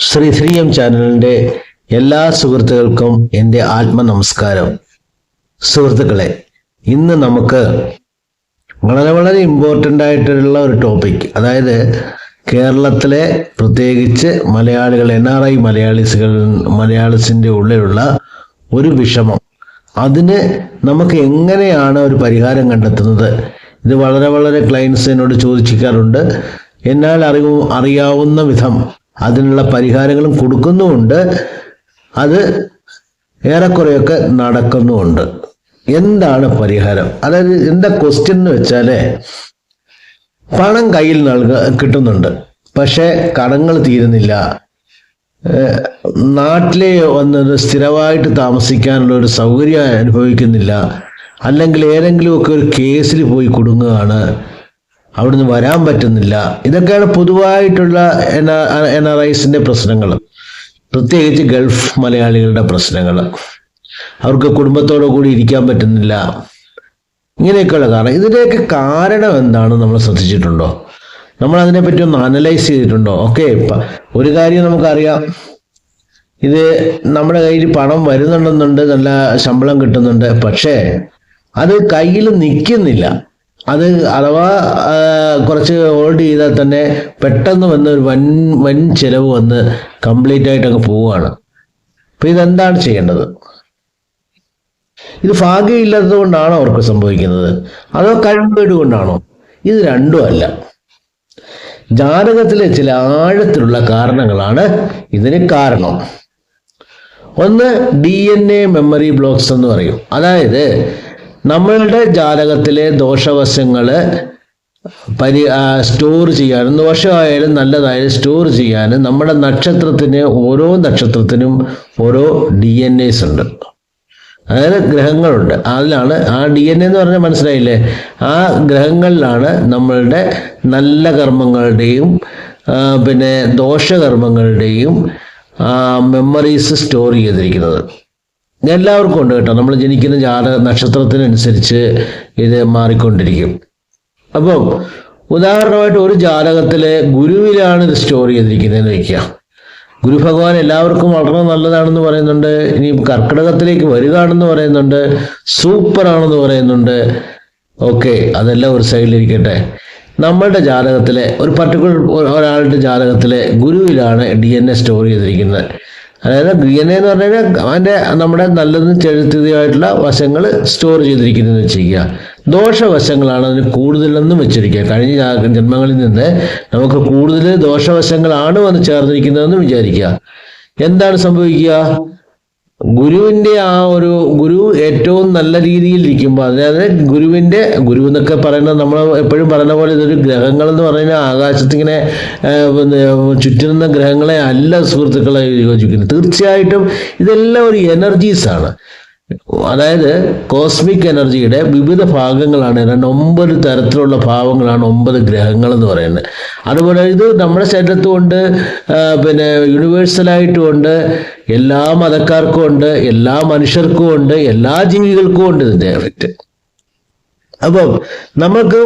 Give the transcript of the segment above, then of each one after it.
Shri Shri M ചാനലിന്റെ എല്ലാ സുഹൃത്തുക്കൾക്കും എന്റെ ആത്മനമസ്കാരം. സുഹൃത്തുക്കളെ ഇന്ന് നമുക്ക് വളരെ വളരെ ഇമ്പോർട്ടന്റ് ആയിട്ടുള്ള ഒരു ടോപ്പിക് അതായത് കേരളത്തിലെ പ്രത്യേകിച്ച് മലയാളികൾ എൻ ആർ ഐ മലയാളീസുകൾ മലയാളിസിന്റെ ഉള്ളിലുള്ള ഒരു വിഷമം. അതിന് നമുക്ക് എങ്ങനെയാണ് ഒരു പരിഹാരം കണ്ടെത്തുന്നത്? ഇത് വളരെ വളരെ ക്ലയൻസ് എന്നോട് ചോദിച്ചിരിക്കാറുണ്ട് എന്നാൽ അറിവ് അറിയാവുന്ന വിധം അതിനുള്ള പരിഹാരങ്ങളും കൊടുക്കുന്നുമുണ്ട്. അത് ഏറെക്കുറെയൊക്കെ നടക്കുന്നുമുണ്ട്. എന്താണ് പരിഹാരം? അതായത് എന്താ ക്വസ്റ്റ്യൻ എന്ന് വെച്ചാൽ പണം കയ്യിൽ നൽക കിട്ടുന്നുണ്ട്. പക്ഷേ കടങ്ങൾ തീരുന്നില്ല. നാട്ടിലെ വന്നത് സ്ഥിരമായിട്ട് താമസിക്കാനുള്ള ഒരു സൗകര്യം അനുഭവിക്കുന്നില്ല. അല്ലെങ്കിൽ ഏതെങ്കിലുമൊക്കെ ഒരു കേസിൽ പോയി കുടുങ്ങുകയാണ്. അവിടുന്ന് വരാൻ പറ്റുന്നില്ല. ഇതൊക്കെയാണ് പൊതുവായിട്ടുള്ള എൻ ആർ ഐസിന്റെ പ്രശ്നങ്ങൾ. പ്രത്യേകിച്ച് ഗൾഫ് മലയാളികളുടെ പ്രശ്നങ്ങൾ. അവർക്ക് കുടുംബത്തോടു കൂടി ഇരിക്കാൻ പറ്റുന്നില്ല. ഇങ്ങനെയൊക്കെയുള്ള കാരണം. ഇതിന്റെയൊക്കെ കാരണം എന്താണ് നമ്മൾ ശ്രദ്ധിച്ചിട്ടുണ്ടോ? നമ്മൾ അതിനെപ്പറ്റി ഒന്ന് അനലൈസ് ചെയ്തിട്ടുണ്ടോ? ഓക്കെ ഒരു കാര്യം നമുക്കറിയാം. ഇത് നമ്മുടെ കയ്യിൽ പണം വരുന്നുണ്ടെന്നുണ്ട് നല്ല ശമ്പളം കിട്ടുന്നുണ്ട്. പക്ഷേ അത് കയ്യിൽ നിൽക്കുന്നില്ല. അത് അഥവാ കുറച്ച് ഹോൾഡ് ചെയ്താൽ തന്നെ പെട്ടെന്ന് വന്ന് ഒരു വൻ വൻ ചിലവ് വന്ന് കംപ്ലീറ്റ് ആയിട്ട് അങ്ങ് പോവുകയാണ്. അപ്പം ഇതെന്താണ് ചെയ്യേണ്ടത്? ഇത് ഭാഗ്യമില്ലാത്തത് കൊണ്ടാണോ അവർക്ക് സംഭവിക്കുന്നത്? അതോ കഴിവുകേട് കൊണ്ടാണോ? ഇത് രണ്ടും അല്ല. ജാതകത്തിലെ ചില ആഴത്തിലുള്ള കാരണങ്ങളാണ് ഇതിന് കാരണം. ഒന്ന് D N A memory blocks എന്ന് പറയും. അതായത് നമ്മളുടെ ജാതകത്തിലെ ദോഷവശങ്ങൾ പരി സ്റ്റോർ ചെയ്യാനും ദോഷമായാലും നല്ലതായാലും സ്റ്റോർ ചെയ്യാനും നമ്മുടെ നക്ഷത്രത്തിന് ഓരോ നക്ഷത്രത്തിനും ഓരോ ഡി എൻ എസ് ഉണ്ട്. അതായത് ഗ്രഹങ്ങളുണ്ട്. അതിലാണ് ആ ഡി എൻ എന്ന് പറഞ്ഞാൽ മനസ്സിലായില്ലേ? ആ ഗ്രഹങ്ങളിലാണ് നമ്മളുടെ നല്ല കർമ്മങ്ങളുടെയും പിന്നെ ദോഷകർമ്മങ്ങളുടെയും മെമ്മറീസ് സ്റ്റോർ ചെയ്തിരിക്കുന്നത്. എല്ലാവർക്കും ഉണ്ട് കേട്ടോ. നമ്മൾ ജനിക്കുന്ന ജാത നക്ഷത്രത്തിനനുസരിച്ച് ഇത് മാറിക്കൊണ്ടിരിക്കും. അപ്പം ഉദാഹരണമായിട്ട് ഒരു ജാതകത്തിലെ ഗുരുവിലാണ് ഇത് സ്റ്റോർ ചെയ്തിരിക്കുന്നതെന്ന് വയ്ക്കുക ഗുരു ഭഗവാൻ എല്ലാവർക്കും വളരെ നല്ലതാണെന്ന് പറയുന്നുണ്ട്. ഇനി കർക്കിടകത്തിലേക്ക് വരികയാണെന്ന് പറയുന്നുണ്ട്. സൂപ്പർ ആണെന്ന് പറയുന്നുണ്ട്. ഓക്കെ അതെല്ലാം ഒരു സൈഡിലിരിക്കട്ടെ നമ്മളുടെ ജാതകത്തിലെ ഒരു പർട്ടിക്കുലർ ഒരാളുടെ ജാതകത്തിലെ ഗുരുവിലാണ് ഡി എൻ എ സ്റ്റോർ ചെയ്തിരിക്കുന്നത്. അതായത് ഡി എൻ എ എന്ന് പറഞ്ഞു കഴിഞ്ഞാൽ അതിന്റെ നമ്മുടെ നല്ലതും ചെഴുത്തതുമായിട്ടുള്ള വശങ്ങൾ സ്റ്റോർ ചെയ്തിരിക്കുന്നതെന്ന് വെച്ചിരിക്കുക. ദോഷവശങ്ങളാണ് അതിന് കൂടുതലെന്നും വെച്ചിരിക്കുക. കഴിഞ്ഞ ജന്മങ്ങളിൽ നിന്ന് നമുക്ക് കൂടുതൽ ദോഷവശങ്ങളാണ് വന്ന് ചേർന്നിരിക്കുന്നതെന്ന് വിചാരിക്കുക. എന്താണ് സംഭവിക്കുക? ഗുരുവിന്റെ ആ ഒരു ഗുരു ഏറ്റവും നല്ല രീതിയിൽ ഇരിക്കുമ്പോൾ അതായത് ഗുരുവിന്റെ ഗുരു എന്നൊക്കെ പറയുന്നത് നമ്മൾ എപ്പോഴും പറയുന്ന പോലെ ഇതൊരു ഗ്രഹങ്ങൾ എന്ന് പറയുന്ന ആകാശത്തിങ്ങനെ ചുറ്റുന്ന ഗ്രഹങ്ങളെ അല്ല സുഹൃത്തുക്കളെ യോജിക്കുന്നത് തീർച്ചയായിട്ടും ഇതെല്ലാം ഒരു എനർജീസാണ് അതായത് കോസ്മിക് എനർജിയുടെ വിവിധ ഭാഗങ്ങളാണ്. രണ്ട് ഒമ്പത് തരത്തിലുള്ള ഭാവങ്ങളാണ് ഒമ്പത് ഗ്രഹങ്ങൾ എന്ന് പറയുന്നത്. അതുപോലെ ഇത് നമ്മുടെ ശരീരത്തുമുണ്ട് പിന്നെ യൂണിവേഴ്സലായിട്ടും ഉണ്ട് എല്ലാ മതക്കാർക്കും ഉണ്ട് എല്ലാ മനുഷ്യർക്കും ഉണ്ട് എല്ലാ ജീവികൾക്കും ഉണ്ട് ഇതിന്റെ എഫക്റ്റ് അപ്പം നമുക്ക്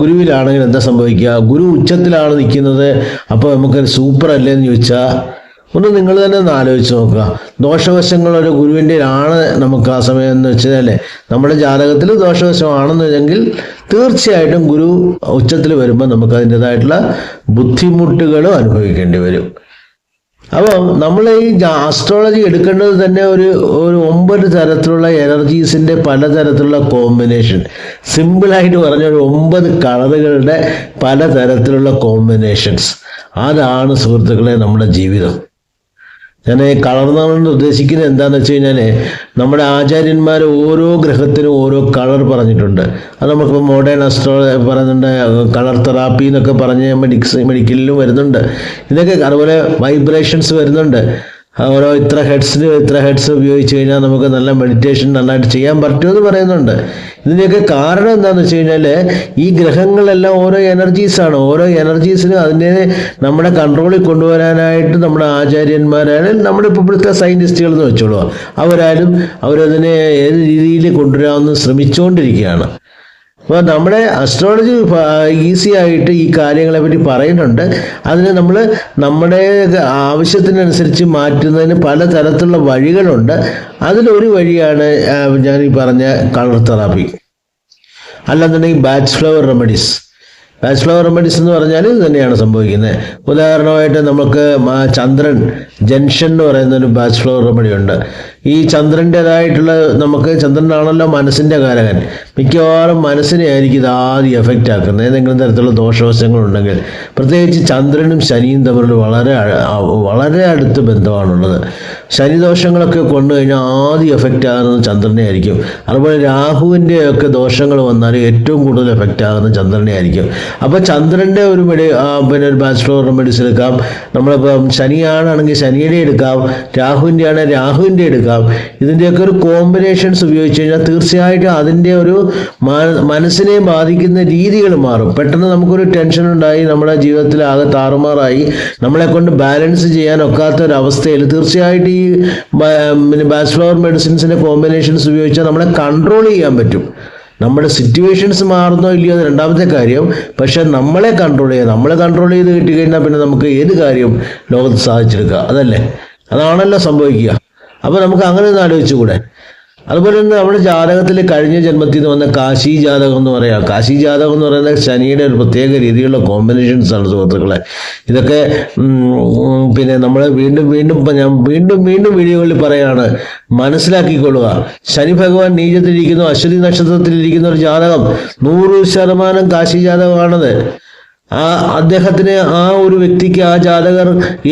ഗുരുവിലാണെങ്കിൽ എന്താ സംഭവിക്കുക? ഗുരു ഉച്ചത്തിലാണ് നിൽക്കുന്നത്. അപ്പോൾ നമുക്ക് സൂപ്പർ അല്ലേന്ന് ചോദിച്ചാൽ ഒന്ന് നിങ്ങൾ തന്നെ ഒന്ന് ആലോചിച്ച് നോക്കുക. ദോഷവശങ്ങൾ ഒരു ആണ് നമുക്ക് ആ സമയം എന്ന് വെച്ചാൽ നമ്മുടെ ജാതകത്തിൽ ദോഷവശമാണെന്ന് വെച്ചെങ്കിൽ തീർച്ചയായിട്ടും ഗുരു ഉച്ചത്തിൽ വരുമ്പോൾ നമുക്ക് അതിന്റെതായിട്ടുള്ള ബുദ്ധിമുട്ടുകളും അനുഭവിക്കേണ്ടി വരും. അപ്പം നമ്മൾ ഈ ആസ്ട്രോളജി എടുക്കേണ്ടത് തന്നെ ഒരു ഒരു ഒമ്പത് തരത്തിലുള്ള എനർജീസിന്റെ പലതരത്തിലുള്ള കോമ്പിനേഷൻ. സിമ്പിളായിട്ട് പറഞ്ഞ ഒരു ഒമ്പത് കളറുകളുടെ പലതരത്തിലുള്ള കോമ്പിനേഷൻസ്. അതാണ് സുഹൃത്തുക്കളെ നമ്മുടെ ജീവിതം. ഞാൻ ഈ ഉദ്ദേശിക്കുന്നത് എന്താണെന്ന് വെച്ച് കഴിഞ്ഞാൽ നമ്മുടെ ആചാര്യന്മാർ ഓരോ ഗ്രഹത്തിനും ഓരോ കളർ പറഞ്ഞിട്ടുണ്ട്. അത് നമുക്കിപ്പോൾ മോഡേൺ അസ്ട്രോ പറയുന്നുണ്ട് കളർ തെറാപ്പി എന്നൊക്കെ പറഞ്ഞ് മെഡിക്സ് മെഡിക്കലിലും വരുന്നുണ്ട്. ഇതൊക്കെ അതുപോലെ വൈബ്രേഷൻസ് വരുന്നുണ്ട്. ഓരോ ഇത്ര ഹെഡ്സിന് ഇത്ര ഹെഡ്സ് ഉപയോഗിച്ച് കഴിഞ്ഞാൽ നമുക്ക് നല്ല മെഡിറ്റേഷൻ നന്നായിട്ട് ചെയ്യാൻ പറ്റുമെന്ന് പറയുന്നുണ്ട്. ഇതിന്റെയൊക്കെ കാരണം എന്താണെന്ന് വെച്ച് കഴിഞ്ഞാൽ ഈ ഗ്രഹങ്ങളെല്ലാം ഓരോ എനർജീസാണ് ഓരോ എനർജീസിനും അതിനെ നമ്മുടെ കൺട്രോളിൽ കൊണ്ടുവരാനായിട്ട് നമ്മുടെ ആചാര്യന്മാരായാലും നമ്മുടെ ഇപ്പോൾ ഇവിടുത്തെ സയന്റിസ്റ്റുകൾ എന്ന് വെച്ചോളൂ. അവരായാലും അവരതിനെ ഏത് രീതിയിൽ കൊണ്ടുവരാമെന്ന് ശ്രമിച്ചുകൊണ്ടിരിക്കുകയാണ് അപ്പോൾ നമ്മുടെ അസ്ട്രോളജി ഈസി ആയിട്ട് ഈ കാര്യങ്ങളെ പറ്റി പറയുന്നുണ്ട്. അതിന് നമ്മൾ നമ്മുടെ ആവശ്യത്തിനനുസരിച്ച് മാറ്റുന്നതിന് പല തരത്തിലുള്ള വഴികളുണ്ട്. അതിലൊരു വഴിയാണ് ഞാൻ ഈ പറഞ്ഞ കളർ തെറാപ്പി അല്ലെന്നുണ്ടെങ്കിൽ Bach flower remedies Bach flower remedies എന്ന് പറഞ്ഞാൽ ഇത് തന്നെയാണ് സംഭവിക്കുന്നത്. ഉദാഹരണമായിട്ട് നമുക്ക് ചന്ദ്രൻ ജംഗ്ഷൻ എന്ന് പറയുന്ന ഒരു ബാച്ച് ഫ്ലവർ റെമഡി ഉണ്ട് ഈ ചന്ദ്രന്റെതായിട്ടുള്ള നമുക്ക് ചന്ദ്രനാണല്ലോ മനസ്സിന്റെ കാരകൻ. മിക്കവാറും മനസ്സിനെ ആയിരിക്കും ഇത് ആദ്യം എഫക്റ്റ് ആക്കുന്നത്. ഏതെങ്കിലും തരത്തിലുള്ള ദോഷവശങ്ങളുണ്ടെങ്കിൽ. പ്രത്യേകിച്ച് ചന്ദ്രനും ശനിയും തമ്മിൽ വളരെ വളരെ അടുത്ത ബന്ധമാണുള്ളത്. ശനിദോഷങ്ങളൊക്കെ കൊണ്ടു കഴിഞ്ഞാൽ ആദ്യം എഫക്റ്റ് ആകുന്നത് ചന്ദ്രനെ ആയിരിക്കും. അതുപോലെ രാഹുവിന്റെ ഒക്കെ ദോഷങ്ങൾ വന്നാൽ ഏറ്റവും കൂടുതൽ എഫക്റ്റ് ആകുന്നത് ചന്ദ്രനെ ആയിരിക്കും. അപ്പോൾ ചന്ദ്രന്റെ ഒരു മെഡി പിന്നെ ഒരു ബാച്ചിലർ റെമഡീസ് എടുക്കാം. നമ്മളിപ്പം ശനിയാണെങ്കിൽ ശനിയുടെ എടുക്കാം രാഹുവിന്റെ ആണ് രാഹുവിന്റെ എടുക്കാം. ഇതിന്റെയൊക്കെ ഒരു കോമ്പിനേഷൻസ് ഉപയോഗിച്ച് കഴിഞ്ഞാൽ തീർച്ചയായിട്ടും അതിന്റെ ഒരു മനസ്സിനെ ബാധിക്കുന്ന രീതികൾ മാറും. പെട്ടെന്ന് നമുക്കൊരു ടെൻഷൻ ഉണ്ടായി നമ്മുടെ ജീവിതത്തിൽ ആകെ താറുമാറായി നമ്മളെ കൊണ്ട് ബാലൻസ് ചെയ്യാൻ ഒക്കാത്ത ഒരു അവസ്ഥയിൽ തീർച്ചയായിട്ടും ഈ പിന്നെ ബാച്ചിലർ മെഡിസിൻസിന്റെ കോമ്പിനേഷൻസ് ഉപയോഗിച്ചാൽ നമ്മളെ കൺട്രോൾ ചെയ്യാൻ പറ്റും. നമ്മുടെ സിറ്റുവേഷൻസ് മാറുന്നോ ഇല്ലയോ എന്ന് രണ്ടാമത്തെ കാര്യം പക്ഷെ നമ്മളെ കൺട്രോൾ ചെയ്യുക നമ്മളെ കൺട്രോൾ ചെയ്ത് കിട്ടിക്കഴിഞ്ഞാൽ പിന്നെ നമുക്ക് ഏത് കാര്യവും ലോകത്ത് സാധിച്ചെടുക്കുക അതല്ലേ? അതാണല്ലോ സംഭവിക്കുക. അപ്പോൾ നമുക്ക് അങ്ങനെ ഒന്ന് ആലോചിച്ചുകൂടെ? അതുപോലെ തന്നെ നമ്മുടെ ജാതകത്തിൽ കഴിഞ്ഞ ജന്മത്തിൽ നിന്ന് വന്ന കാശി ജാതകം എന്ന് പറയാം. കാശി ജാതകം എന്ന് പറയുന്നത് ശനിയുടെ ഒരു പ്രത്യേക രീതിയിലുള്ള കോമ്പിനേഷൻസ് ആണ് സുഹൃത്തുക്കളെ. ഇതൊക്കെ പിന്നെ നമ്മൾ വീണ്ടും വീണ്ടും ഞാൻ വീണ്ടും വീണ്ടും വീഡിയോകളിൽ പറയാണ്. മനസ്സിലാക്കിക്കൊള്ളുക. ശനി ഭഗവാൻ നീചത്തിലിരിക്കുന്നു അശ്വതി നക്ഷത്രത്തിലിരിക്കുന്ന ഒരു ജാതകം നൂറ് ശതമാനം കാശി ജാതകമാണത്. ആ അദ്ദേഹത്തിന് ആ ഒരു വ്യക്തിക്ക് ആ ജാതകർ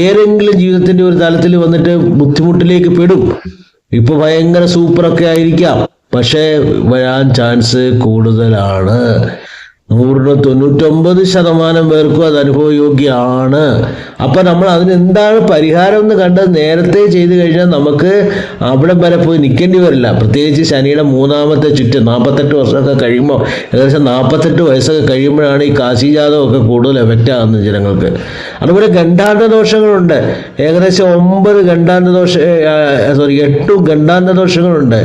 ഏതെങ്കിലും ജീവിതത്തിന്റെ ഒരു തലത്തിൽ വന്നിട്ട് ബുദ്ധിമുട്ടിലേക്ക് പെടും. ഇപ്പൊ ഭയങ്കര സൂപ്പറൊക്കെ ആയിരിക്കാം. പക്ഷേ വരാൻ ചാൻസ് കൂടുതലാണ്. നൂറിന് തൊണ്ണൂറ്റൊമ്പത് ശതമാനം പേർക്കും അത് അനുഭവയോഗ്യമാണ്. അപ്പൊ നമ്മൾ അതിന് എന്താണ് പരിഹാരം എന്ന് കണ്ട് നേരത്തെ ചെയ്തു കഴിഞ്ഞാൽ നമുക്ക് അവിടെ വരെ പോയി നിൽക്കേണ്ടി വരില്ല. പ്രത്യേകിച്ച് ശനിയുടെ മൂന്നാമത്തെ ചുറ്റ് നാൽപ്പത്തെട്ട് വർഷമൊക്കെ കഴിയുമ്പോൾ ഏകദേശം നാൽപ്പത്തെട്ട് വയസ്സൊക്കെ കഴിയുമ്പോഴാണ് ഈ കാശി ഒക്കെ കൂടുതൽ എഫക്റ്റ് ആകുന്നത് ജനങ്ങൾക്ക്. അതുപോലെ ഖണ്ഡാന്ത ദോഷങ്ങളുണ്ട് ഏകദേശം ഒമ്പത് ഖണ്ഡാന്ത ദോഷ സോറി എട്ട് ഖണ്ഡാന്ത ദോഷങ്ങളുണ്ട്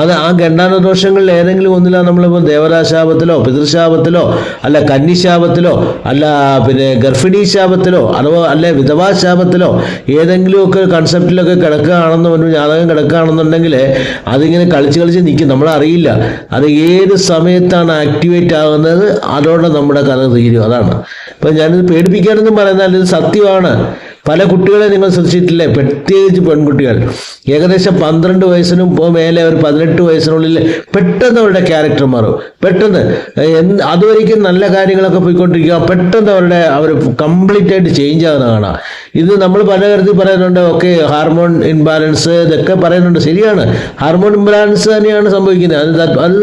അത് ആ ഖണ്ഡാന്ത ദോഷങ്ങളിൽ ഏതെങ്കിലും ഒന്നിലാണ് നമ്മളിപ്പോൾ ദേവതാശാപത്തിലോ പിതൃശാപത്തിലോ അല്ല കന്നിശാപത്തിലോ അല്ല പിന്നെ ഗർഭിണീശാപത്തിലോ അഥവാ അല്ലെ വിധവാ ശാപത്തിലോ ഏതെങ്കിലുമൊക്കെ കൺസെപ്റ്റിലൊക്കെ കിടക്കുകയാണെന്നോ ഒരു ജാതകം കിടക്കുകയാണെന്നുണ്ടെങ്കിൽ അതിങ്ങനെ കളിച്ച് കളിച്ച് നിൽക്കും നമ്മളറിയില്ല. അത് ഏത് സമയത്താണ് ആക്ടിവേറ്റ് ആകുന്നത്? അതോടെ നമ്മുടെ കഥ തീരും. അതാണ്. ഇപ്പം ഞാനിത് പേടിപ്പിക്കാനൊന്നും പറയുന്നില്ല. ഇത് സത്യമാണ്. പല കുട്ടികളെ നിങ്ങൾ ശ്രദ്ധിച്ചിട്ടില്ലേ? പ്രത്യേകിച്ച് പെൺകുട്ടികൾ. ഏകദേശം പന്ത്രണ്ട് വയസ്സിനും മേലെ ഒരു പതിനെട്ട് വയസ്സിനുള്ളിൽ പെട്ടെന്ന് അവരുടെ ക്യാരക്ടർ മാറും. പെട്ടെന്ന് അതുവരേക്കും നല്ല കാര്യങ്ങളൊക്കെ പോയിക്കൊണ്ടിരിക്കുക. പെട്ടെന്ന് അവരുടെ അവർ കംപ്ലീറ്റ് ആയിട്ട് ചേഞ്ച് ആകുന്ന കാണാം. ഇത് നമ്മൾ പല കാര്യത്തിൽ പറയുന്നുണ്ട് ഓക്കെ ഹാർമോൺ ഇൻബാലൻസ് ഇതൊക്കെ പറയുന്നുണ്ട്. ശരിയാണ്. ഹാർമോൺ ഇൻബാലൻസ് തന്നെയാണ് സംഭവിക്കുന്നത്. അത് അത്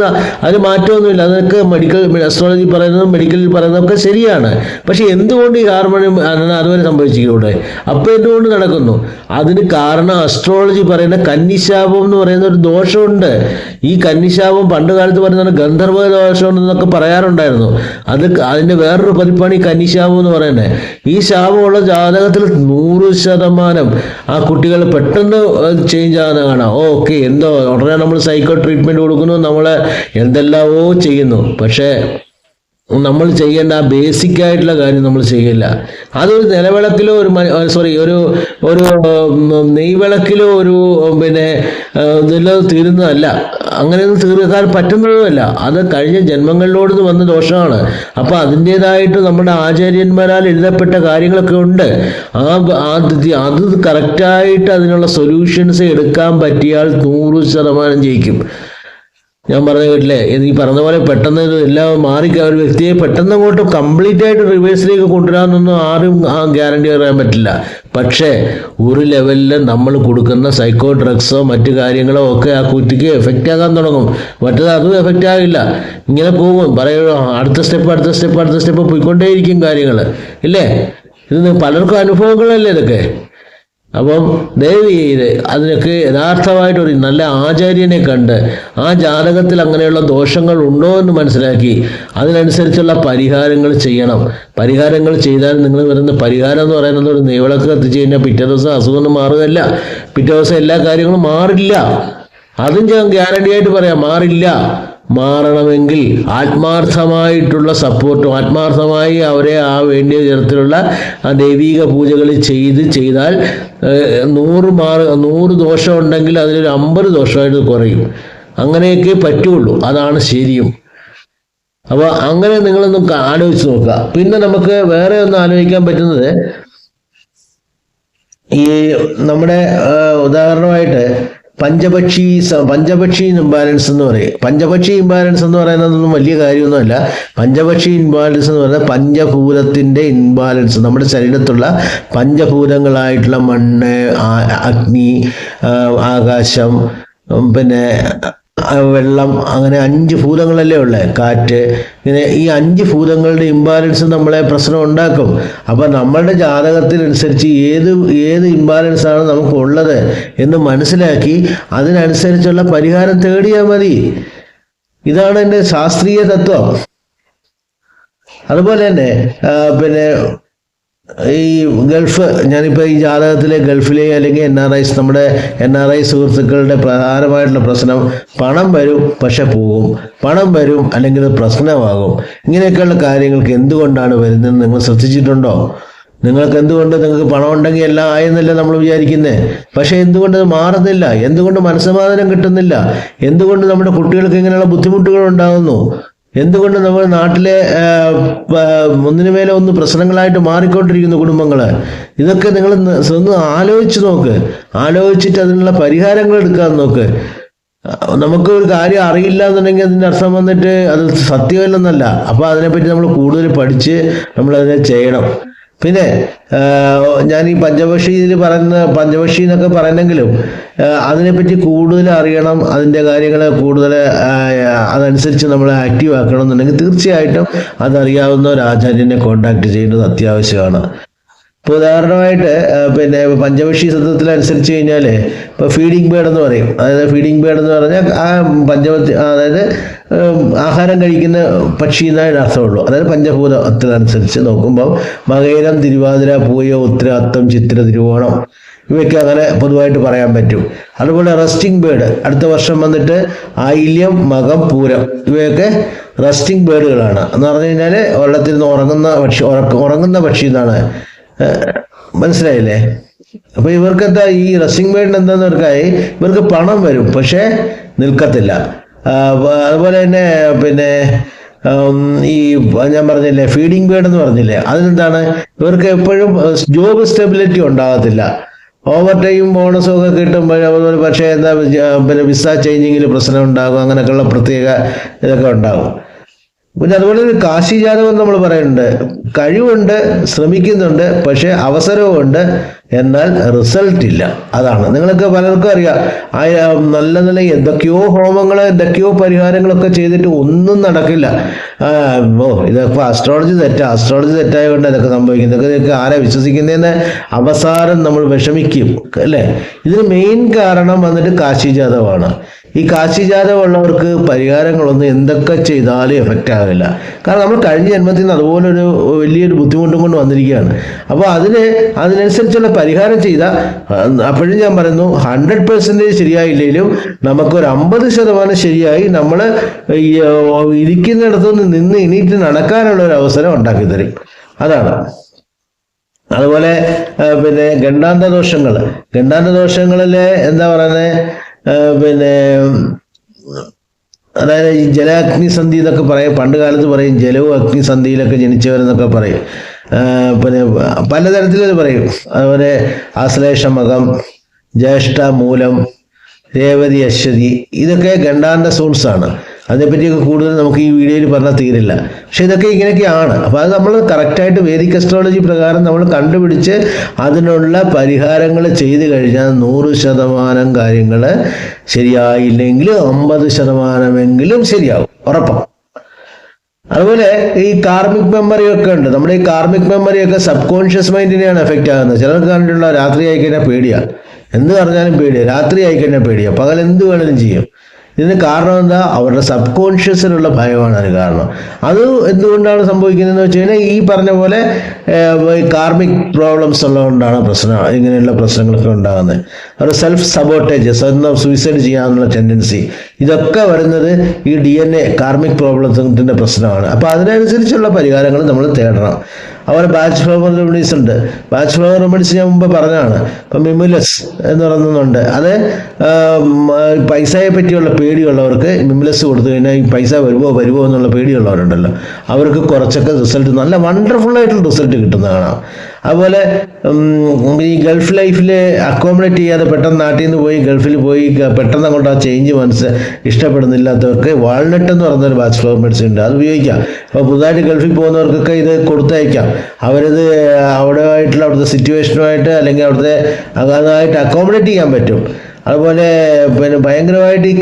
അതിന് മാറ്റമൊന്നുമില്ല. അതൊക്കെ മെഡിക്കൽ അസ്ട്രോളജി പറയുന്നതും മെഡിക്കലിൽ പറയുന്നതൊക്കെ ശരിയാണ്. പക്ഷെ എന്തുകൊണ്ട് ഈ ഹാർമോൺ അതുവരെ സംഭവിച്ചിവിടെ അപ്പോൾ എന്തുകൊണ്ട് നടക്കുന്നു? അതിന് കാരണം അസ്ട്രോളജി പറയുന്ന കന്നിശാപം എന്ന് പറയുന്ന ഒരു ദോഷമുണ്ട്. ഈ കന്നിശാപം പണ്ട് കാലത്ത് പറയുന്ന ഗന്ധർവ ദോഷം എന്നൊക്കെ പറയാറുണ്ടായിരുന്നു. അത് അതിന്റെ വേറൊരു പതിപ്പാണ് ഈ കന്നിശാപം എന്ന് പറയുന്നത്. ഈ ശാപമുള്ള ജാതകത്തിൽ നൂറ് ശതമാനം ആ കുട്ടികൾ പെട്ടെന്ന് ചേഞ്ച് ആകുന്ന കാണാം. ഓക്കെ എന്തോ ഉടനെ നമ്മൾ സൈക്കോ ട്രീറ്റ്മെന്റ് കൊടുക്കുന്നു നമ്മൾ എന്തെല്ലാമോ ചെയ്യുന്നു. പക്ഷേ നമ്മൾ ചെയ്യേണ്ട ആ ബേസിക് ആയിട്ടുള്ള കാര്യം നമ്മൾ ചെയ്യില്ല. അതൊരു നിലവിളക്കിലോ ഒരു സോറി ഒരു ഒരു നെയ്വിളക്കിലോ ഒരു പിന്നെ ഇതെല്ലാം ഇതിലോ തീരുന്നതല്ല. അങ്ങനെയൊന്നും തീർക്കാൻ പറ്റുന്നതുമല്ല. അത് കഴിഞ്ഞ ജന്മങ്ങളിലോട് വന്ന ദോഷമാണ്. അപ്പൊ അതിന്റെതായിട്ട് നമ്മുടെ ആചാര്യന്മാരാൽ എഴുതപ്പെട്ട കാര്യങ്ങളൊക്കെ ഉണ്ട്. ആ അത് കറക്റ്റായിട്ട് അതിനുള്ള സൊല്യൂഷൻസ് എടുക്കാൻ പറ്റിയാൽ നൂറ് ശതമാനം ജയിക്കും. ഞാൻ പറഞ്ഞ കേട്ടില്ലേ? ഈ പറഞ്ഞ പോലെ പെട്ടെന്ന് എല്ലാം മാറി ഒരു വ്യക്തിയെ പെട്ടെന്ന് അങ്ങോട്ട് കംപ്ലീറ്റ് ആയിട്ട് റിവേഴ്സിലേക്ക് കൊണ്ടുവരാമെന്നൊന്നും ആരും ആ ഗ്യാരണ്ടി പറയാൻ പറ്റില്ല. പക്ഷേ ഒരു ലെവലിൽ നമ്മൾ കൊടുക്കുന്ന സൈക്കോ ഡ്രഗ്സോ മറ്റു കാര്യങ്ങളോ ഒക്കെ ആ കുറ്റിക്ക് എഫക്റ്റ് ആകാൻ തുടങ്ങും. മറ്റത് അതും എഫക്റ്റ് ആകില്ല. ഇങ്ങനെ പോകും. പറയുക അടുത്ത സ്റ്റെപ്പ് അടുത്ത സ്റ്റെപ്പ് അടുത്ത സ്റ്റെപ്പ് പോയിക്കൊണ്ടേയിരിക്കും കാര്യങ്ങൾ ഇല്ലേ? ഇത് പലർക്കും അനുഭവങ്ങളല്ലേ ഇതൊക്കെ? അപ്പം ദയവ് ചെയ്ത് അതിനൊക്കെ യഥാർത്ഥമായിട്ട് ഒരു നല്ല ആചാര്യനെ കണ്ട് ആ ജാതകത്തിൽ അങ്ങനെയുള്ള ദോഷങ്ങൾ ഉണ്ടോ എന്ന് മനസ്സിലാക്കി അതിനനുസരിച്ചുള്ള പരിഹാരങ്ങൾ ചെയ്യണം. പരിഹാരങ്ങൾ ചെയ്താൽ നിങ്ങൾ വരുന്ന പരിഹാരം എന്ന് പറയുന്നത് ഒരു നെയ്വിളക്ക് കത്തിച്ച് കഴിഞ്ഞാൽ പിറ്റേ ദിവസം അസുഖമൊന്നും മാറുകയല്ല. പിറ്റേ ദിവസം എല്ലാ കാര്യങ്ങളും മാറില്ല. അതും ഞാൻ ഗ്യാരണ്ടി ആയിട്ട് പറയാം മാറില്ല. മാറണമെങ്കിൽ ആത്മാർത്ഥമായിട്ടുള്ള സപ്പോർട്ടും ആത്മാർത്ഥമായി അവരെ ആ വേണ്ടിയ തരത്തിലുള്ള ആ ദൈവീക പൂജകൾ ചെയ്ത് ചെയ്താൽ നൂറ് മാർ നൂറ് ദോഷം ഉണ്ടെങ്കിൽ അതിലൊരു അമ്പത് ദോഷമായിട്ട് കുറയും. അങ്ങനെയൊക്കെ പറ്റുള്ളൂ. അതാണ് ശരിയും. അപ്പോൾ അങ്ങനെ നിങ്ങളൊന്ന് ആലോചിച്ച് നോക്കുക. പിന്നെ നമുക്ക് വേറെ ഒന്ന് ആലോചിക്കാൻ പറ്റുന്നത് ഈ നമ്മുടെ ഉദാഹരണമായിട്ട് പഞ്ചപക്ഷി പഞ്ചപക്ഷി ഇംബാലൻസ് എന്ന് പറയും. പഞ്ചപക്ഷി ഇംബാലൻസ് എന്ന് പറയുന്നതൊന്നും വലിയ കാര്യമൊന്നുമല്ല. പഞ്ചപക്ഷി ഇംബാലൻസ് എന്ന് പറയുന്നത് പഞ്ചഭൂതത്തിന്റെ ഇംബാലൻസ് നമ്മുടെ ശരീരത്തുള്ള പഞ്ചഭൂതങ്ങളായിട്ടുള്ള മണ്ണ് അഗ്നി ആകാശം പിന്നെ വെള്ളം അങ്ങനെ അഞ്ച് ഭൂതങ്ങളല്ലേ ഉള്ളത് കാറ്റ്. ഇങ്ങനെ ഈ അഞ്ച് ഭൂതങ്ങളുടെ ഇംബാലൻസ് നമ്മളെ പ്രശ്നം ഉണ്ടാക്കും. അപ്പം നമ്മളുടെ ജാതകത്തിനനുസരിച്ച് ഏത് ഏത് ആണ് നമുക്കുള്ളത് എന്ന് മനസ്സിലാക്കി അതിനനുസരിച്ചുള്ള പരിഹാരം തേടിയാൽ മതി. ഇതാണ് എന്റെ ശാസ്ത്രീയ തത്വം. അതുപോലെ തന്നെ പിന്നെ ഈ ഗൾഫ് ഞാനിപ്പോൾ ഈ ജാതകത്തിലെ ഗൾഫിലെ അല്ലെങ്കിൽ എൻ ആർ ഐസ് നമ്മുടെ എൻ ആർ ഐ സുഹൃത്തുക്കളുടെ പ്രധാനമായിട്ടുള്ള പ്രശ്നം പണം വരും പക്ഷെ പോകും. പണം വരും അല്ലെങ്കിൽ പ്രശ്നമാകും. ഇങ്ങനെയൊക്കെയുള്ള കാര്യങ്ങൾക്ക് എന്തുകൊണ്ടാണ് വരുന്നത് നിങ്ങൾ ശ്രദ്ധിച്ചിട്ടുണ്ടോ? നിങ്ങൾക്ക് എന്തുകൊണ്ട് നിങ്ങൾക്ക് പണം ഉണ്ടെങ്കിൽ എല്ലാം ആയെന്നല്ല നമ്മൾ വിചാരിക്കുന്നത് പക്ഷേ എന്തുകൊണ്ട് അത് മാറുന്നില്ല? എന്തുകൊണ്ട് മനസ്സമാധാനം കിട്ടുന്നില്ല? എന്തുകൊണ്ട് നമ്മുടെ കുട്ടികൾക്ക് ഇങ്ങനെയുള്ള ബുദ്ധിമുട്ടുകൾ ഉണ്ടാകുന്നു? എന്തുകൊണ്ട് നമ്മൾ നാട്ടിലെ ഒന്നിനു മേലെ ഒന്ന് പ്രശ്നങ്ങളായിട്ട് മാറിക്കൊണ്ടിരിക്കുന്നു കുടുംബങ്ങൾ ഇതൊക്കെ നിങ്ങൾ ഒന്ന് ആലോചിച്ച് നോക്ക്. ആലോചിച്ചിട്ട് അതിനുള്ള പരിഹാരങ്ങൾ എടുക്കാൻ നോക്ക്. നമുക്ക് ഒരു കാര്യം അറിയില്ല എന്നുണ്ടെങ്കിൽ അതിന്റെ അർത്ഥം വന്നിട്ട് അത് സത്യമല്ലെന്നല്ല. അപ്പോൾ അതിനെപ്പറ്റി നമ്മൾ കൂടുതൽ പഠിച്ച് നമ്മൾ അതിനെ ചെയ്യണം. പിന്നെ ഞാൻ ഈ പഞ്ചപക്ഷിയിൽ പറയുന്ന പഞ്ചപക്ഷി എന്നൊക്കെ പറയുന്നെങ്കിലും അതിനെപ്പറ്റി കൂടുതൽ അറിയണം അതിന്റെ കാര്യങ്ങൾ കൂടുതൽ അതനുസരിച്ച് നമ്മൾ ആക്റ്റീവ് ആക്കണം എന്നുണ്ടെങ്കിൽ തീർച്ചയായിട്ടും അതറിയാവുന്ന ഒരു ആചാര്യനെ കോണ്ടാക്ട് ചെയ്യേണ്ടത് അത്യാവശ്യമാണ്. ഇപ്പോൾ ഉദാഹരണമായിട്ട് പിന്നെ പഞ്ചവക്ഷി സത്യത്തിൽ അനുസരിച്ച് കഴിഞ്ഞാൽ ഇപ്പോൾ ഫീഡിംഗ് ബേഡ് എന്ന് പറയും. അതായത് ഫീഡിംഗ് ബേഡ് എന്ന് പറഞ്ഞാൽ ആ പഞ്ചവത്തി അതായത് ആഹാരം കഴിക്കുന്ന പക്ഷി എന്നതിന് അർത്ഥമുള്ളൂ അതായത് പഞ്ചഭൂതത്തിനനുസരിച്ച് നോക്കുമ്പോൾ മകയിരം തിരുവാതിര പൂയ ഉത്തര അത്തം ചിത്ര തിരുവോണം ഇവയ്ക്ക് അങ്ങനെ പൊതുവായിട്ട് പറയാൻ പറ്റും. അതുപോലെ റെസ്റ്റിംഗ് ബേർഡ് അടുത്ത വർഷം വന്നിട്ട് ആയില്യം മകം പൂരം ഇവയൊക്കെ റെസ്റ്റിംഗ് ബേർഡുകളാണ് എന്ന് പറഞ്ഞു കഴിഞ്ഞാൽ വെള്ളത്തിൽ നിന്ന് ഉറങ്ങുന്ന പക്ഷി ഉറങ്ങുന്ന പക്ഷി എന്നാണ്. മനസ്സിലായില്ലേ? അപ്പൊ ഇവർക്ക് എന്താ ഈ റെസ്റ്റിംഗ് എന്താന്ന് ഇവർക്കായി ഇവർക്ക് പണം വരും പക്ഷേ നിൽക്കത്തില്ല. അതുപോലെ തന്നെ പിന്നെ ഈ ഞാൻ പറഞ്ഞില്ലേ ഫീഡിംഗ് ബേർഡ് എന്ന് പറഞ്ഞില്ലേ അതിനെന്താണ്? ഇവർക്ക് എപ്പോഴും ജോബ് സ്റ്റെബിലിറ്റി ഉണ്ടാകത്തില്ല. ഓവർ ടൈം ബോണസും ഒക്കെ കിട്ടുമ്പോൾ പക്ഷേ എന്താ പിന്നെ വിസ ചേഞ്ചിങ്ങിൽ പ്രശ്നം ഉണ്ടാകും അങ്ങനെയൊക്കെയുള്ള പ്രത്യേക ഇതൊക്കെ ഉണ്ടാകും. പിന്നെ അതുപോലെ തന്നെ കാശി ജാതകം നമ്മൾ പറയുന്നുണ്ട്. കഴിവുണ്ട് ശ്രമിക്കുന്നുണ്ട് പക്ഷെ അവസരവുമുണ്ട്. എന്നാൽ റിസൾട്ട് ഇല്ല. അതാണ്. നിങ്ങൾക്ക് പലർക്കും അറിയാം. ആ നല്ല നല്ല എന്തൊക്കെയോ ഹോമങ്ങൾ എന്തൊക്കെയോ പരിഹാരങ്ങളൊക്കെ ചെയ്തിട്ട് ഒന്നും നടക്കില്ല. ഓ ഇതൊക്കെ അസ്ട്രോളജി തെറ്റാ. അസ്ട്രോളജി തെറ്റായതുകൊണ്ട് ഇതൊക്കെ സംഭവിക്കും ഇതൊക്കെ ഇതൊക്കെ ആരാ വിശ്വസിക്കുന്നതെന്ന് അവസാനം നമ്മൾ വിഷമിക്കും. അല്ലേ? ഇതിന് മെയിൻ കാരണം വന്നിട്ട് കാശി ജാതകമാണ്. ഈ കാശി ജാതകം ഉള്ളവർക്ക് പരിഹാരങ്ങളൊന്നും എന്തൊക്കെ ചെയ്താലും എഫക്റ്റ് ആകില്ല കാരണം നമ്മൾ കഴിഞ്ഞ ജന്മത്തിൽ നിന്ന് അതുപോലൊരു വലിയൊരു ബുദ്ധിമുട്ടും കൊണ്ട് വന്നിരിക്കുകയാണ്. അപ്പോൾ അതിന് അതിനനുസരിച്ചുള്ള പരിഹാരം ചെയ്താൽ അപ്പോഴും ഞാൻ പറയുന്നു ഹൺഡ്രഡ് പെർസെന്റേജ് ശരിയായില്ലെങ്കിലും നമുക്കൊരു അമ്പത് ശതമാനം ശരിയായി നമ്മൾ ഇരിക്കുന്നിടത്തു നിന്ന് നിന്ന് എണീറ്റ് നടക്കാനുള്ള ഒരു അവസരം ഉണ്ടാക്കി തരും. അതാണ്. അതുപോലെ പിന്നെ ഗണ്ടാന്ത ദോഷങ്ങൾ ഗണ്ടാന്ത ദോഷങ്ങളിലെ എന്താ പറയുന്നത് പിന്നെ അതായത് ഈ ജലാഗ്നിസന്ധി എന്നൊക്കെ പറയും. പണ്ട് കാലത്ത് പറയും ജലവും അഗ്നിസന്ധിയിലൊക്കെ ജനിച്ചവരെന്നൊക്കെ പറയും. പിന്നെ പലതരത്തിലത് പറയും. അതുപോലെ ആശ്ലേഷമകം ജ്യേഷ്ഠ മൂലം രേവതി അശ്വതി ഇതൊക്കെ ഗണ്ടാന്ത സോൺസ് ആണ് അതിനെപ്പറ്റിയൊക്കെ കൂടുതൽ നമുക്ക് ഈ വീഡിയോയിൽ പറഞ്ഞാൽ തീരില്ല. പക്ഷെ ഇതൊക്കെ ഇങ്ങനെയൊക്കെയാണ്. അപ്പോൾ അത് നമ്മൾ കറക്റ്റായിട്ട് വേദിക് അസ്ട്രോളജി പ്രകാരം നമ്മൾ കണ്ടുപിടിച്ച് അതിനുള്ള പരിഹാരങ്ങൾ ചെയ്തു കഴിഞ്ഞാൽ നൂറ് ശതമാനം കാര്യങ്ങൾ ശരിയായില്ലെങ്കിൽ അമ്പത് ശതമാനമെങ്കിലും ശരിയാവും. ഉറപ്പാണ് അതുപോലെ ഈ കാർമിക് മെമ്മറി ഒക്കെ ഉണ്ട്. നമ്മുടെ ഈ കാർമിക് മെമ്മറി ഒക്കെ സബ് കോൺഷ്യസ് മൈൻഡിനെയാണ് എഫക്റ്റ് ആകുന്നത്. ചിലർക്ക് കണ്ടിട്ടുള്ള രാത്രി ആയിക്കഴിഞ്ഞാൽ പേടിയാണ് പേടിയാ. എന്ത് പറഞ്ഞാലും പേടിയാണ് രാത്രി ആയിക്കഴിഞ്ഞാൽ പേടിയാണ് പേടിയാ. പകൽ എന്ത് വേണേലും ചെയ്യും. ഇതിന് കാരണം എന്താ? അവരുടെ സബ് കോൺഷ്യസിനുള്ള ഭയമാണ് അതിന് കാരണം. അത് എന്തുകൊണ്ടാണ് സംഭവിക്കുന്നതെന്ന് വെച്ച് കഴിഞ്ഞാൽ ഈ പറഞ്ഞ പോലെ കാർമിക് പ്രോബ്ലംസ് ഉള്ളതുകൊണ്ടാണ് പ്രശ്നം ഇങ്ങനെയുള്ള പ്രശ്നങ്ങളൊക്കെ ഉണ്ടാകുന്നത്. അവരുടെ സെൽഫ് സബോട്ടേജ് സ്വന്തം സൂയിസൈഡ് ചെയ്യാനുള്ള ടെൻഡൻസി ഇതൊക്കെ വരുന്നത് ഈ ഡി എൻ എ കാർമിക് പ്രോബ്ലത്തിന്റെ പ്രശ്നമാണ്. അപ്പോൾ അതിനനുസരിച്ചുള്ള പരിഹാരങ്ങൾ നമ്മൾ തേടണം. അതുപോലെ ബാച്ച് ഫ്ലവർ റെമഡീസ് ഉണ്ട്. ബാച്ച് ഫ്ലവർ റെമഡീസ് ഞാൻ മുമ്പ് പറഞ്ഞതാണ്. ഇപ്പം മിമുലസ് എന്ന് പറയുന്നുണ്ട്. അത് പൈസയെ പറ്റിയുള്ള പേടിയുള്ളവർക്ക് മിമുലസ് കൊടുത്തു കഴിഞ്ഞാൽ ഈ പൈസ വരുമോ വരുമോ എന്നുള്ള പേടിയുള്ളവരുണ്ടല്ലോ. അവർക്ക് കുറച്ചൊക്കെ റിസൾട്ട് നല്ല വണ്ടർഫുൾ ആയിട്ടുള്ള റിസൾട്ട് കിട്ടുന്നതാണ്. അതുപോലെ ഈ ഗൾഫ് ലൈഫിൽ അക്കോമഡേറ്റ് ചെയ്യാതെ പെട്ടെന്ന് നാട്ടിൽ നിന്ന് പോയി ഗൾഫിൽ പോയി പെട്ടെന്ന് അങ്ങോട്ട് ആ ചേഞ്ച് മനസ്സ് ഇഷ്ടപ്പെടുന്നില്ലാത്തവർക്ക് വാൾനട്ട് എന്ന് പറഞ്ഞൊരു ഒരു ബാച്ച് ഫ്ലവർ മെഡിസിൻ ഉണ്ട്. അത് ഉപയോഗിക്കാം. അപ്പോൾ പുതുതായിട്ട് ഗൾഫിൽ പോകുന്നവർക്കൊക്കെ ഇത് കൊടുത്തയക്കാം. അവരത് അവിടെ ആയിട്ടുള്ള അവിടുത്തെ സിറ്റുവേഷനുമായിട്ട് അല്ലെങ്കിൽ അവിടുത്തെ അതായിട്ട് അക്കോമഡേറ്റ് ചെയ്യാൻ പറ്റും. അതുപോലെ പിന്നെ ഭയങ്കരമായിട്ട് ഈ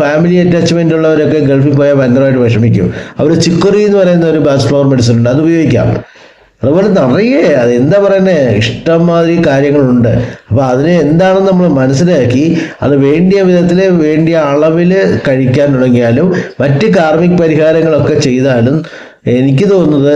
ഫാമിലി അറ്റാച്ച്മെന്റ് ഉള്ളവരൊക്കെ ഗൾഫിൽ പോയാൽ ഭയങ്കരമായിട്ട് വിഷമിക്കും. അവർ ചിക്കുറി എന്ന് പറയുന്ന ഒരു ബാച്ച് ഫ്ലവർ മെഡിസിൻ ഉണ്ട്. അത് ഉപയോഗിക്കാം. അതുപോലെ നിറയെ അത് എന്താ പറയുന്നത് ഇഷ്ടംമാതിരി കാര്യങ്ങളുണ്ട്. അപ്പോൾ അതിനെ എന്താണെന്ന് നമ്മൾ മനസ്സിലാക്കി അത് വേണ്ടിയ വിധത്തിൽ വേണ്ടിയ അളവിൽ കഴിക്കാൻ തുടങ്ങിയാലും മറ്റ് കാർമിക് പരിഹാരങ്ങളൊക്കെ ചെയ്താലും എനിക്ക് തോന്നുന്നത്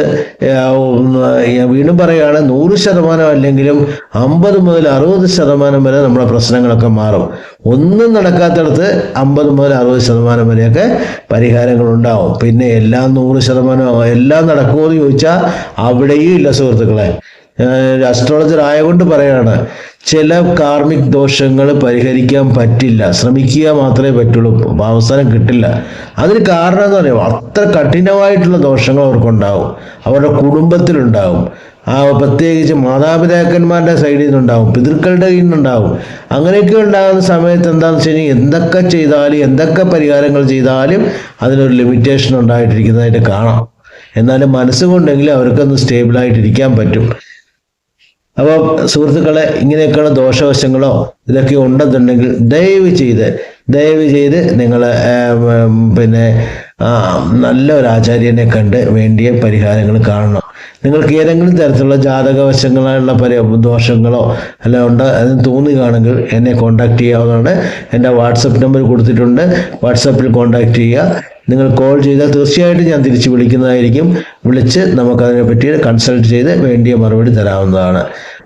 വീണ്ടും പറയുകയാണ് നൂറ് ശതമാനം അല്ലെങ്കിലും അമ്പത് മുതൽ അറുപത് ശതമാനം വരെ നമ്മുടെ പ്രശ്നങ്ങളൊക്കെ മാറും. ഒന്നും നടക്കാത്തടത്ത് അമ്പത് മുതൽ അറുപത് ശതമാനം വരെയൊക്കെ പരിഹാരങ്ങൾ ഉണ്ടാവും പിന്നെ എല്ലാം നൂറ് ശതമാനം എല്ലാം നടക്കുമോ എന്ന് ചോദിച്ചാൽ അവിടെയും ഇല്ല സുഹൃത്തുക്കളെ. അസ്ട്രോളജർ ആയതുകൊണ്ട് പറയാണ് ചില കാർമിക് ദോഷങ്ങൾ പരിഹരിക്കാൻ പറ്റില്ല. ശ്രമിക്കുക മാത്രമേ പറ്റുള്ളൂ. അവസരം കിട്ടില്ല. അതിന് കാരണം എന്ന് പറയുമ്പോൾ അത്ര കഠിനമായിട്ടുള്ള ദോഷങ്ങൾ അവർക്കുണ്ടാവും. അവരുടെ കുടുംബത്തിലുണ്ടാവും. ആ പ്രത്യേകിച്ച് മാതാപിതാക്കന്മാരുടെ സൈഡിൽ നിന്നുണ്ടാവും. പിതൃക്കളുടെ കയ്യിൽ നിന്നുണ്ടാവും. അങ്ങനെയൊക്കെ ഉണ്ടാകുന്ന സമയത്ത് എന്താണെന്ന് വെച്ച് കഴിഞ്ഞാൽ എന്തൊക്കെ ചെയ്താലും എന്തൊക്കെ പരിഹാരങ്ങൾ ചെയ്താലും അതിനൊരു ലിമിറ്റേഷൻ ഉണ്ടായിട്ടിരിക്കുന്നതായിട്ട് കാണാം. എന്നാലും മനസ്സുകൊണ്ടെങ്കിലും അവർക്കൊന്ന് സ്റ്റേബിളായിട്ടിരിക്കാൻ പറ്റും. അപ്പോൾ സുഹൃത്തുക്കളെ ഇങ്ങനെയൊക്കെയുള്ള ദോഷവശങ്ങളോ ഇതൊക്കെ ഉണ്ടെന്നുണ്ടെങ്കിൽ ദയവ് ചെയ്ത് ദയവ് ചെയ്ത് നിങ്ങൾ പിന്നെ നല്ല ഒരു ആചാര്യനെ കണ്ട് വേണ്ടിയ പരിഹാരങ്ങൾ കാണണം. നിങ്ങൾക്ക് ഏതെങ്കിലും തരത്തിലുള്ള ജാതകവശങ്ങളുള്ള പരി ദോഷങ്ങളോ അല്ല ഉണ്ട് അതിന് തോന്നുകയാണെങ്കിൽ എന്നെ കോൺടാക്ട് ചെയ്യാവുന്നതാണ്. എന്റെ വാട്സപ്പ് നമ്പർ കൊടുത്തിട്ടുണ്ട്. വാട്സപ്പിൽ കോൺടാക്ട് ചെയ്യുക. നിങ്ങൾ കോൾ ചെയ്താൽ തീർച്ചയായിട്ടും ഞാൻ തിരിച്ച് വിളിക്കുന്നതായിരിക്കും. വിളിച്ച് നമുക്കതിനെ പറ്റി കൺസൾട്ട് ചെയ്ത് വേണ്ടിയ മറുപടി തരാവുന്നതാണ്.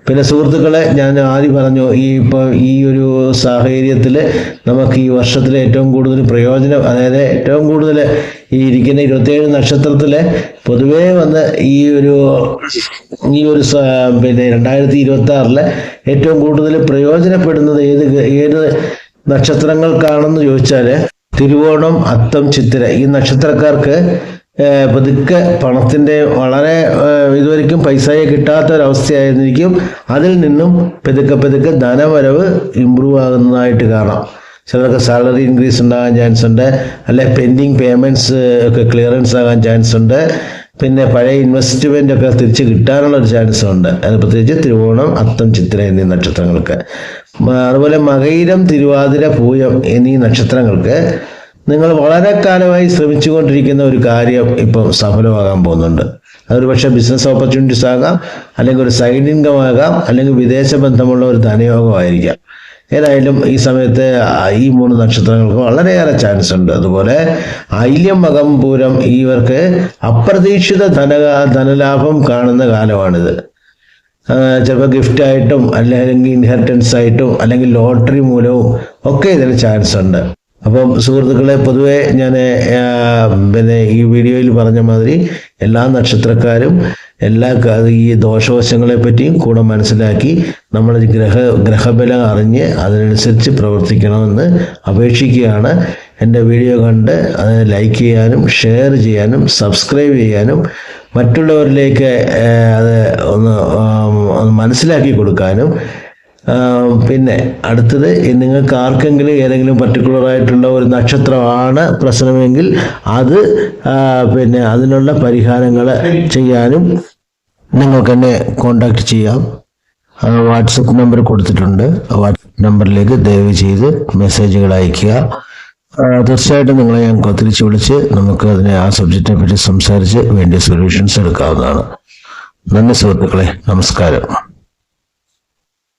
പിന്നെ സുഹൃത്തുക്കളെ ഞാൻ ആദ്യം പറഞ്ഞു ഈ ഇപ്പോൾ ഈ ഒരു സാഹചര്യത്തിൽ നമുക്ക് ഈ വർഷത്തിലെ ഏറ്റവും കൂടുതൽ പ്രയോജനം അതായത് ഏറ്റവും കൂടുതൽ ഈ ഇരിക്കുന്ന ഇരുപത്തിയേഴ് നക്ഷത്രത്തിൽ പൊതുവേ വന്ന് ഈ ഒരു ഈ ഒരു പിന്നെ രണ്ടായിരത്തി ഇരുപത്തി ആറിൽ ഏറ്റവും കൂടുതൽ പ്രയോജനപ്പെടുന്നത് ഏത് ഏത് നക്ഷത്രങ്ങൾക്കാണെന്ന് ചോദിച്ചാൽ തിരുവോണം അത്തം ചിത്തിര ഈ നക്ഷത്രക്കാർക്ക് പതുക്കെ പണത്തിന്റെ വളരെ ഇതുവരെക്കും പൈസയെ കിട്ടാത്ത ഒരവസ്ഥയായിരിക്കും അതിൽ നിന്നും പതുക്കെ പതുക്കെ ധനവരവ് ഇമ്പ്രൂവ് ആകുന്നതായിട്ട് കാണാം. ചിലർക്ക് സാലറി ഇൻക്രീസ് ഉണ്ടാകാൻ ചാൻസ് ഉണ്ട്. അല്ലെ പെൻഡിങ് പേയ്മെന്റ്സ് ഒക്കെ ക്ലിയറൻസ് ആകാൻ ചാൻസ് ഉണ്ട്. പിന്നെ പഴയ ഇൻവെസ്റ്റ്മെന്റ് ഒക്കെ തിരിച്ച് കിട്ടാനുള്ള ഒരു ചാൻസ് ഉണ്ട്. അത് പ്രത്യേകിച്ച് തിരുവോണം അത്തം ചിത്ര എന്നീ നക്ഷത്രങ്ങൾക്ക്. അതുപോലെ മകയിരം തിരുവാതിര പൂയം എന്നീ നക്ഷത്രങ്ങൾക്ക് നിങ്ങൾ വളരെ കാലമായി ശ്രമിച്ചുകൊണ്ടിരിക്കുന്ന ഒരു കാര്യം ഇപ്പം സഫലമാകാൻ പോകുന്നുണ്ട്. അതൊരു പക്ഷേ ബിസിനസ് ഓപ്പർച്യൂണിറ്റീസ് ആകാം അല്ലെങ്കിൽ ഒരു സൈഡ് ഇൻകം ആകാം അല്ലെങ്കിൽ വിദേശ ബന്ധമുള്ള ഒരു ധനയോഗമായിരിക്കാം. ഏതായാലും ഈ സമയത്ത് ഈ മൂന്ന് നക്ഷത്രങ്ങൾക്ക് വളരെയേറെ ചാൻസ് ഉണ്ട്. അതുപോലെ ഐല്യം മകം പൂരം ഇവർക്ക് അപ്രതീക്ഷിത ധന ധനലാഭം കാണുന്ന കാലമാണിത്. ചിലപ്പോൾ ഗിഫ്റ്റ് ആയിട്ടും അല്ലെങ്കിൽ ഇൻഹെറിറ്റൻസ് ആയിട്ടും അല്ലെങ്കിൽ ലോട്ടറി മൂലവും ഒക്കെ ഇതിന് ചാൻസ് ഉണ്ട്. അപ്പം സുഹൃത്തുക്കളെ പൊതുവെ ഞാൻ പിന്നെ ഈ വീഡിയോയിൽ പറഞ്ഞ മാതിരി എല്ലാ നക്ഷത്രക്കാരും എല്ലാ ഈ ദോഷവശങ്ങളെ പറ്റിയും കൂടെ മനസ്സിലാക്കി നമ്മൾ ഗ്രഹ ഗ്രഹബലം അറിഞ്ഞ് അതിനനുസരിച്ച് പ്രവർത്തിക്കണമെന്ന് അപേക്ഷിക്കുകയാണ്. എന്റെ വീഡിയോ കണ്ട് അതിനെ ലൈക്ക് ചെയ്യാനും ഷെയർ ചെയ്യാനും സബ്സ്ക്രൈബ് ചെയ്യാനും മറ്റുള്ളവരിലേക്ക് അത് ഒന്ന് മനസ്സിലാക്കി കൊടുക്കാനും പിന്നെ അടുത്തത് നിങ്ങൾക്ക് ആർക്കെങ്കിലും ഏതെങ്കിലും പർട്ടിക്കുലർ ആയിട്ടുള്ള ഒരു നക്ഷത്രമാണ് പ്രശ്നമെങ്കിൽ അത് പിന്നെ അതിനുള്ള പരിഹാരങ്ങൾ ചെയ്യാനും നിങ്ങൾക്ക് എന്നെ കോണ്ടാക്ട് ചെയ്യാം. വാട്സപ്പ് നമ്പർ കൊടുത്തിട്ടുണ്ട്. വാട്സപ്പ് നമ്പറിലേക്ക് ദയവ് ചെയ്ത് മെസ്സേജുകൾ അയക്കുക തീർച്ചയായിട്ടും നിങ്ങളെ ഞാൻ തിരിച്ച് വിളിച്ച് നമുക്ക് അതിനെ ആ സബ്ജക്റ്റിനെ പറ്റി സംസാരിച്ച് വേണ്ടിയ സൊല്യൂഷൻസ് എടുക്കാവുന്നതാണ്. നന്ദി സുഹൃത്തുക്കളെ നമസ്കാരം.